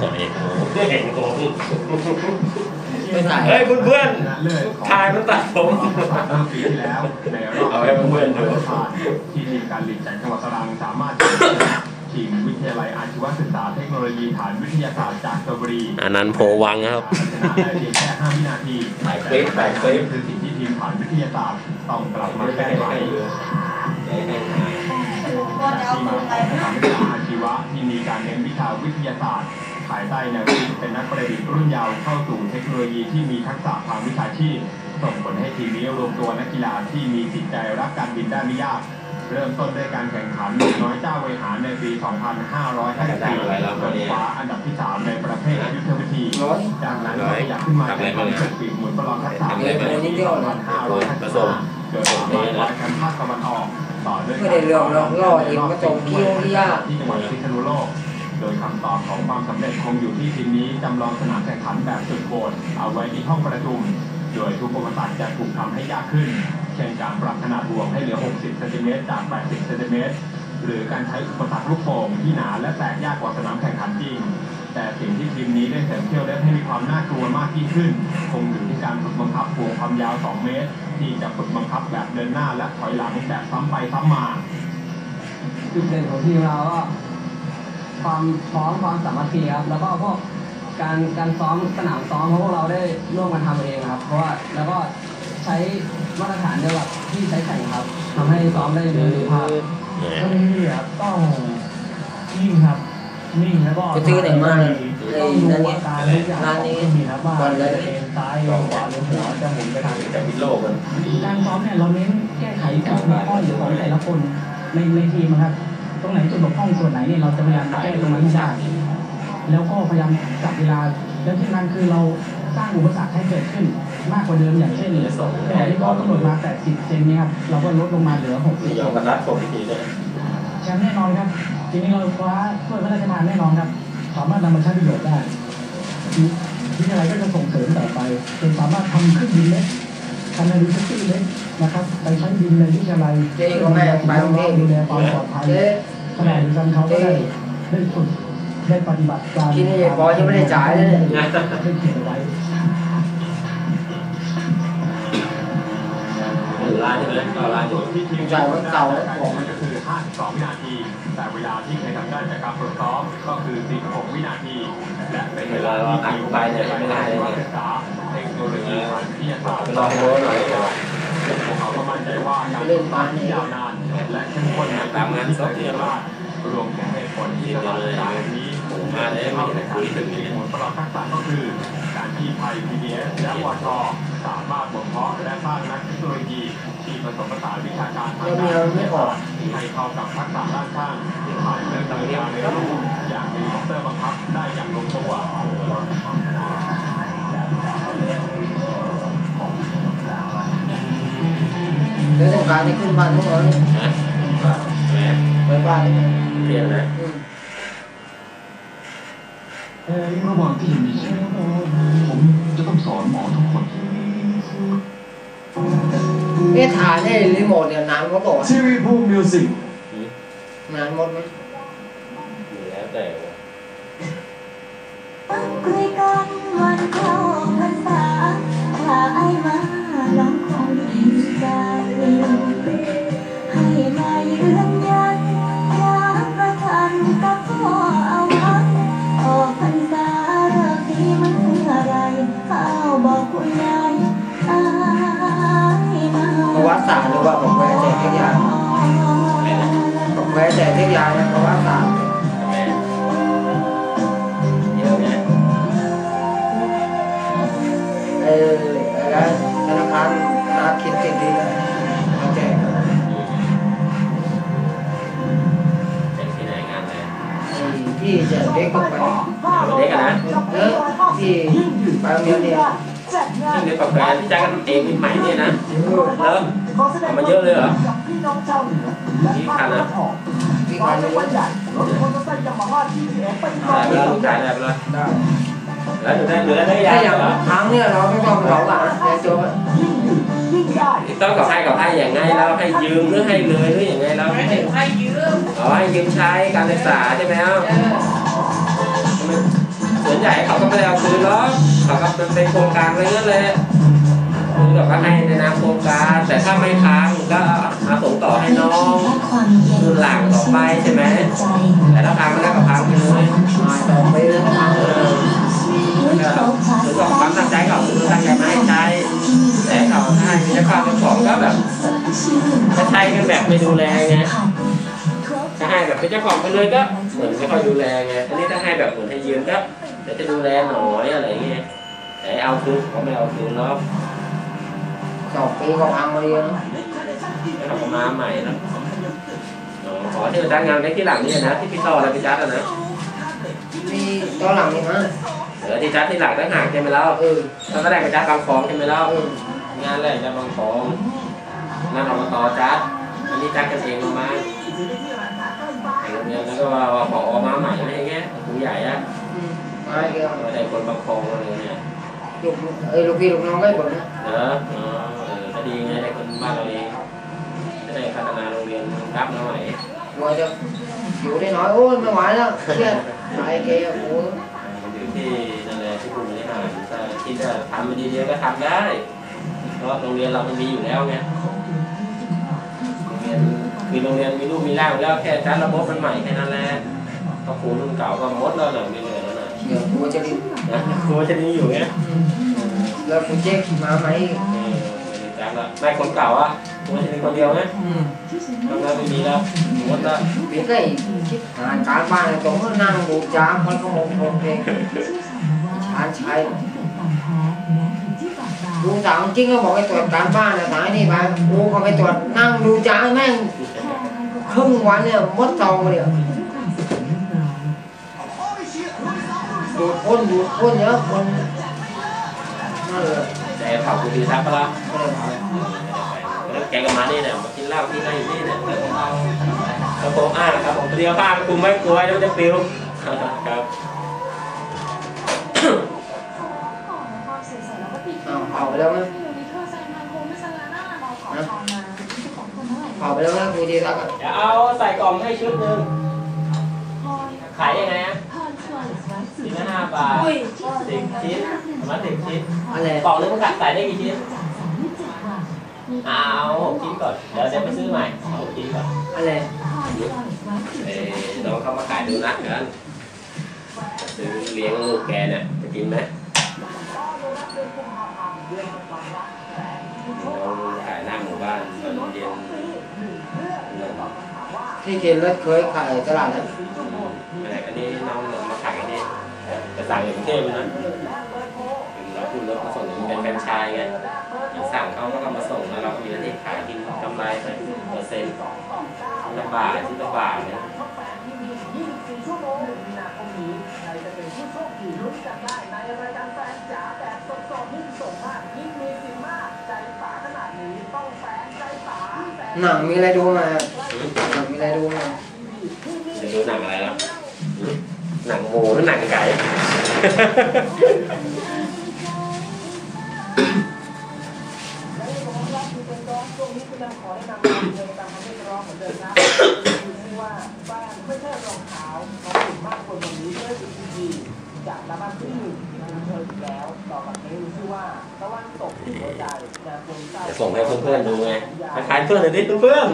หอยโอ้เห็นผมไม่ถ่ายเฮ้ยเพื่อนชนะเลิศของๆทายมันตัดผมเมื่อปีที่แล้วในรอบเอาให้เพื่อนๆดูที่ทีมการหลีกจากจังหวัดตรังสามารถทีมวิทยาลัยอาชีวศึกษาเทคโนโลยีฐานวิทยาศาสตร์จากชลบุรีอันนั้นโพวังครับชนะได้เพียงแค่5วินาทีถ่ายคลิปถ่ายคลิปคือสิ่งที่ทีมฐานวิทยาศาสตร์ต้องกลับมาแก้ไขที่มาของสถานศึกษาอาชีวะที่มีการเน้นวิชาวิทยาศาสตร์ ภายใต้แนวคิดเป็นนักประดิษฐ์รุ่นเยาว์เข้าสู่เทคโนโลยีที่มีทักษะทางวิชาชีพส่งผลให้ทีมนี้รวมตัวนักกีฬาที่มีจิตใจรักการบินได้ไม่ยาก เริ่มต้นด้วยการแข่งขันหนุ่มน้อยเจ้าเวหาในปี 2554จนคว้าอันดับที่ 3 ในประเภทยุทธวิธี จากนั้นก็ขยับขึ้นมาแข่งขันฝึกปีกหมุนประลองทักษะในปี2555เกิดความร้อยแชมป์ภาคตะวันออกต่อด้วยไม่ได้เรื่องเราล่อเองก็จงคิ้วที่ยากที่จังหวัดพิษณุโลก โดยคำตอบของความสำเร็จคงอยู่ที่ทีมนี้จำลองสนามแข่งขันแบบสุดโหดเอาไว้ที่ห้องประชุม โดยทุกอุปสรรคจะถูกทำให้ยากขึ้น เช่นการปรับขนาดรวมให้เหลือ 60 เซนติเมตรจาก 80 เซนติเมตร หรือการใช้อุปสรรคลูกโป่งที่หนาและแตกยากกว่าสนามแข่งขันจริง แต่สิ่งที่ทีมนี้ได้เสริมเที่ยวเล็บให้มีความน่ากลัวมากยิ่งขึ้น คงอยู่ที่การฝึกบังคับห่วงความยาว 2 เมตร ที่จะฝึกบังคับแบบเดินหน้าและถอยหลังแบบซ้ำไปซ้ำมาจุดเด่นของทีมเราก็ ความพร้อมความสามัคคีครับแล้วก็พวกการการซ้อมสนามซ้อมเพราะพวกเราได้ร่วมกันทำเองครับ เพราะว่าแล้วก็ใช้มาตรฐานเดียวกับที่ใช้แข่งครับทำให้ซ้อมได้มีประสิทธิภาพก็นี่ครับต้องนิ่งครับนิ่งแล้วก็ไปซื้อไหนมาเนี่ยต้องดูอาการทุกอย่างร้านนี้ที่มีครับว่าก่อนเลยจะเอ็นซ้ายลงขวาลงหัวจะหมุนไปทางไหนจะพิโลกกันการซ้อมเนี่ยเราเน้นแก้ไขจุดบกพร่องของแต่ละคนในในทีมนะครับ ตรงไหนจุดบกพร่องส่วนไหนเนี่ยเราจะพยายามแก้ตรงนั้นให้ได้แล้วก็พยายามจับเวลาแล้วที่นั้นคือเราสร้างอุปสรรคให้เกิดขึ้นมากกว่าเดิมอย่างเช่นแต่ที่เขากำหนดมา 80เซนเนี่ยครับเราก็ลดลงมาเหลือ 60ยอมกันรัดผมอีกทีเลยแชมป์แน่นอนครับทีนี้เราคว้าถ้วยพระราชทานแน่นอนครับ สามารถนำมาใช้ประโยชน์ได้วิทยาลัยก็จะส่งเสริมต่อไปจนสามารถทำเครื่องบินเล็ก คันนาริสตี้เล็กนะครับ ไปใช้บินในวิทยาลัยเจ๊ก็แม่ไปโรงเรียนดูแลความปลอดภัยเจ๊ขณะเดียวกันเขาก็ได้ได้ฝึกได้ปฏิบัติการที่นี่บอยยังไม่ได้จ่ายเลยเนี่ยได้เขียนเอาไว้ร้านใช่ไหมก็ร้านอยู่ที่ทีมจ่ายวันเก่าแล้วของมันก็คือ 52 วินาที แต่เวลาที่เคยทำได้จากการฝึกซ้อมก็คือ 46 วินาที และเป็นเวลาที่ทีมวิทยาลัยศึกษาเทค โนโลยีทางวิทยาศาสตร์ลองดูหน่อยพวกเขาก็มั่นใจว่าการฝึกซ้อมที่ยาวนานและเข้มข้นในการที่เคยเรียนว่ารวมถึงเหตุผลที่สถานศึกษาแห่งนี้มาได้เข้าแข่งขันเป็นผลประกอบทักษะก็คือ การที่ไทย PBS และวชสามารถบ่มเพาะและสร้างนักเทคโนโลยีที่ผสมผสานวิชาการทางด้านวิทยาศาสตร์ให้เข้ากับทักษะด้านช่างผ่านเรื่องต่างๆในรูปอย่างเฮลิคอปเตอร์บังคับได้อย่างลงตัว เดี๋ยวสงการนี่ขึ้นบ้านพวกเราเนี่ยนะแหมไปบ้านเนี่เปลี่ยนนะอืมระหว่างที่ยังมีชีวิตผมจะต้องสอนหมอทุกคนนี่ถ่ายให้รีโมทเนี่ยนานก็บอกว่าซีรีพูมิวสิกนานหมดไหมอยู่แล้วแต่คุยกันวันเข้าพรรษาถ้าไอ้มาน้องคง ดีใจให้มายืนยันยามประทันกับพ่อเอาไว้ออกพราเลิกดีเมื่อไรข้าวบอกคุณยายายมาประวัติศาสตร์หรือว่าบอกแม่แจกเทคยาบอกแม่แจกเทคยานะประวัติศาสตร์ ที่ไปเรียนเนี่ยที่เด็กกับแฟนที่จ้างกันเองเป็นไหม่เนี่ยนะเริ่มเอามาเยอะเลยเหรอนี่คันนะที่การเรียนได้ไปแล้วลูกชายได้ไปแล้วแล้วอยู่ได้หลือได้ยัถ้างอย่างเหรอครั้งเนี่ยเราไม่ต้องเขาหลานเรียนจบอะต้องกับใครกับใครอย่างไงแล้วให้ยืมหรือให้เลยหรืออย่างไงแล้วให้ยืมอ๋อให้ยืมใช้การศึกษาใช่ไหมครับ เออจ่ายเขาก็ไม่ได้เอาคืนหรอกเขาก็เป็นโครงการไว้เรื่อยเลยคือแบบว่าให้ในนามโครงการ แต่ถ้าไม่ค้างก็มาส่งต่อให้น้องและความเย็นรุ่นหลังต่อไปใช่ไหมใจแต่ถ้าค้างไม่ได้ก็ค้างไปเลยมาต่อไปเรื่องทางเออด้วยก็โต๊ะพลาสคือติบอกความตั้งใจเขาคือตั้งใจมาให้ใช้ที่มีแต่เขาให้มีเจ้าของเจ้าของก็แบบสดชื่นถ้าใช้กันแบบไม่ดูแลไงผัดครบถ้าให้แบบเป็นเจ้าของไปเลยก็เหมือนไม่ค่อยดูแลไงอันนี้ถ้าให้แบบเหมือนให้ยืมก็ เดี๋ยวจะดูแลหน่อยอะไรเงี้ยแต่เอาคืนเขาไม่เอาคืนหรอกสองปีก็พังมาเรียนแล้วเขาก็มาใหม่แล้วอ๋อขอที่อาจารย์งานได้ที่หลังนี่นะที่พี่ต่อแล้วพี่จัดอะนะมีตอนหลังนี่ฮะเออที่จัดที่หลังตั้งห่างใช่ไหมแล้วเออตอนแรกไปจัดบางคลองใช่ไหมแล้วเอองานแรกจัดบางคลองงานอบตจัดอันนี้จัดกันเองลงมาไอ้โรงเรียนแล้วก็ว่าว่าพอมาใหม่อะไรเงี้ยครูใหญ่อะ อืมมาเกี่ยวไม่ได้คนบางคลองอะไรเนี่ยลูกเอ้ยลูกพี่ลูกน้องก็บ่นนะเออเออเออก็ดีไงได้คนบ้านเราเองจะได้พัฒนาโรงเรียนรับหน่อยกลัวจะอยู่ได้น้อยโอ้ยไม่ไหวแล้วเครียดตายแกโอ้ยมันอยู่ที่นั่นแหละที่ผู้บริหารถ้าคิดว่าทำมันดีๆก็ทำได้ เพราะโรงเรียนเรามันมีอยู่แล้วไงโรงเรียนคือโรงเรียนมีรูปมีร่างอยู่แล้วแค่จัดระบบมันใหม่แค่นั้นแหละก็ครูรุ่นเก่าก็หมดแล้วน่ะไม่เหลือแล้วน่ะ เดี๋ยวกลัวจะดิ้นนะครูจะนี่อยู่ไงแล้วคุณเจ๊กมาไหมเออไม่ได้จัดละไม่คนเก่าอะครูจะนี่คนเดียวไงอืมตอนนั้นไม่มีแล้วหมดแล้วพี่ก็คิดงานการบ้านตรงก็นั่งดูจ้าคนก็มองมองเพลงชานชัยลุงถามจริงก็บอกให้ตรวจการบ้านนะสายนี่ไปกูก็ไปตรวจนั่งดูจ้าแม่งครึ่งวันเนี่ยมดตองเลย ดูดพ่นดูดพ่นเยอะคนนั่นเลยแต่เผาคุณทีทักปะล่ะก็เลยถามแล้วแกก็มานี่เนี่ยมากินเหล้ากินอะไรอยู่นี่เนี่ยแล้วผมอ่าครับผมเดียวผ้าคุมไม่กลัวเดี๋ยวมันจะปลิวครับอ้าวเผาไปแล้วมั้ยเผาไปแล้วมั้ยครูทีทักอะเดี๋ยวเอาใส่กล่องให้ชุดหนึ่งขายยังไงอะชิ้ นละห้าบาทสิบชิ้นประมาณสิบชิ้นอะไรกล่องนึงมันกัดใส่ได้กี่ชิ้นเอาหกชิ้นก่อนเดี๋ยวเดี๋ยวไปซื้อใหม่เอาหกชิ้นก่อนอะไรเอ้ยน้องเขามาขายดูนัดกันซื้อเลี้ยงลูกแกเนี่ยจะกินไหมน้องขายหน้าหมู่บ้านตอนเย็นที่เจนรถเคยขายตลาดนะ จะสั่งอยู่กรุงเทพเลยนะเราคุณรถมาส่งเป็นแฟรนไชส์ไงสั่งเขาก็เอามาส่งแล้วเราก็มีหน้าที่ขายกินกำไรไปเปอร์เซ็นต์ละบาทที่ละบาทเนี่ยหนังมีอะไรดูมาหนังมีอะไรดูมาจะดูหนังอะไรแล้ว หนังหมูหรือหนังไก่จากระบัดที่หนึ่งมีเธออีกแล้วต่อจากนี้คือว่าตะวันตกหัวใจจะทรงเศร้าจส่งให้เพื่อนๆดูไงคล้ายเพื่อนเลยดิเพื่อน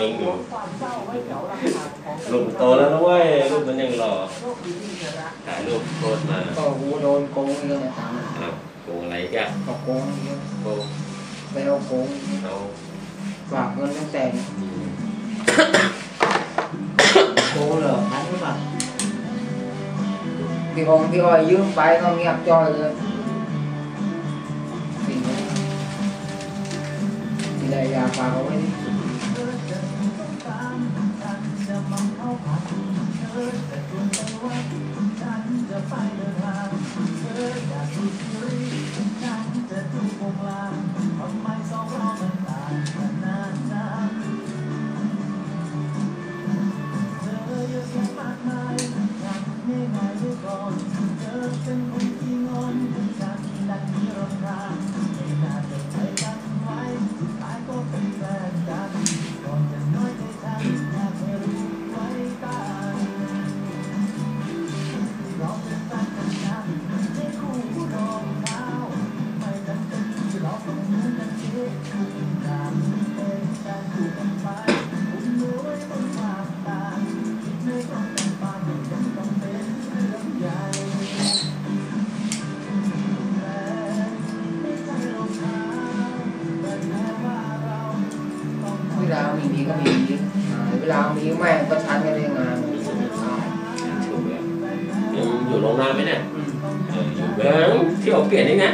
ดี๋ยวส่งให้มิงดูความเศร้าไว้แถวรำคาญของลูกโตแล้วนะเว้ยลูกมันยังหล่อโลกดีที่เธอรักถ่ายรูปโพสต์มาก็กูโดนโกงเยอะตามอ้าวโกงอะไรกันก็โกงเยอะโกงไปเอาโกงเอาฝากเงินตั้งแต่โกงเหรอพันหรือเปล่าพี่องพี่อ้อยยืมไปก็เงียบจ้อยเลยสิ่งนี้ที่ได้ยาฝากเอาไว้ดิ เลามีแม่งประชันกันในงานถูกแล้วยังอยู่โรงงานไหมเนี่ยเอออยู่เบิ้งเที่ยวเปลี่ยนเองนะ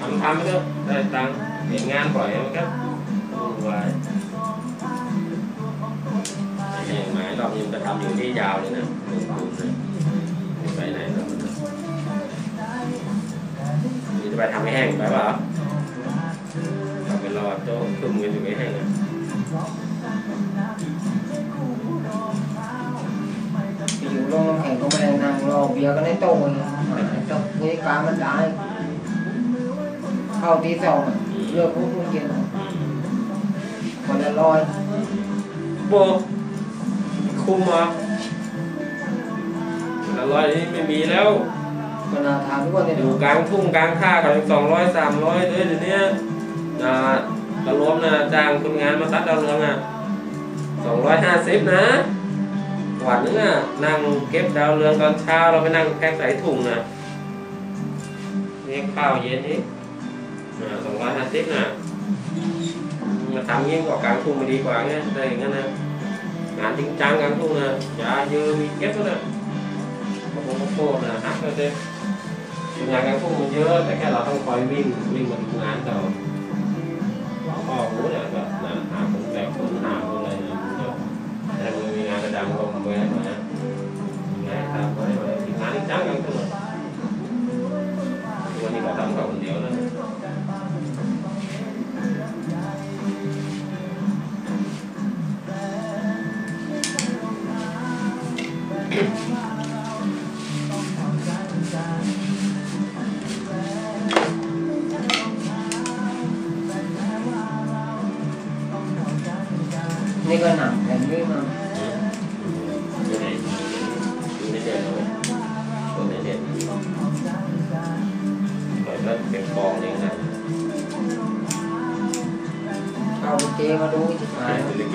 ทำทำไปเถอะได้ตังค์เห็นงานปล่อยมันก็วุ่นวายไอ้เนี่ยหมายรอบนี้มันจะทำอยู่ที่ยาวเลยนะลงทุนเลยไปไหนแล้วมันนี่จะไปทำให้แห้งไปเปล่าเราไปรอโต๊ะคึมกันอยู่ไม่แห้งอะ อยู่โรงน้ำแข็งก็ไม่ได้นั่งรอเบียร์กันในโต๊ะเลยต้องมีการมันได้เข้าที่สองอะเลือกผู้ผู้กินคนละร้อยโบคุมเหรอละร้อยนี้ไม่มีแล้วคนละถามทุกคนเลยอยู่กลางทุ่งกลางท่าเขาสองร้อยสามร้อยเลยเดี๋ยวนี้นะ เรารวมนะจ้างคนงานมาตัดดาวเรืองอะสองร้อยห้าสิบนะวันนึงอะนั่งเก็บดาวเรืองตอนเช้าเราไปนั่งแพ็คใส่ถุงนะนี่ข้าวเย็นนี้สองร้อยห้าสิบนะมาทำยิ่งกว่ากลางทุ่งไม่ดีกว่าไงได้อย่างนั้นนะงานจริงจังกลางทุ่งนะอย่าเยอะมีเก็บก็เลยโอ้โหโคตรนะหักเลยงานกลางทุ่งมันเยอะแต่แค่เราต้องคอยวิ่งวิ่งมาดูงานเรา พ่อรู้เนี่ยแบบนะหาคนแบกคนหาคนอะไรนะแต่มันมีงานประจำก็ไม่ได้มาไงครับไม่ได้มางานอีกจ้างกลางทุ่งวันนี้ก็ทำกับคนเดียวนะ ปล่อยแล้วเก็บกองเองนะเอาไปเจมาดูจิตหายไม่ไ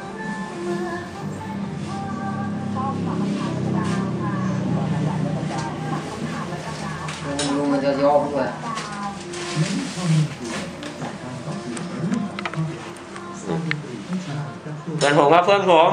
โยอมด้วยเพื่อนผมครับเพื่อนผม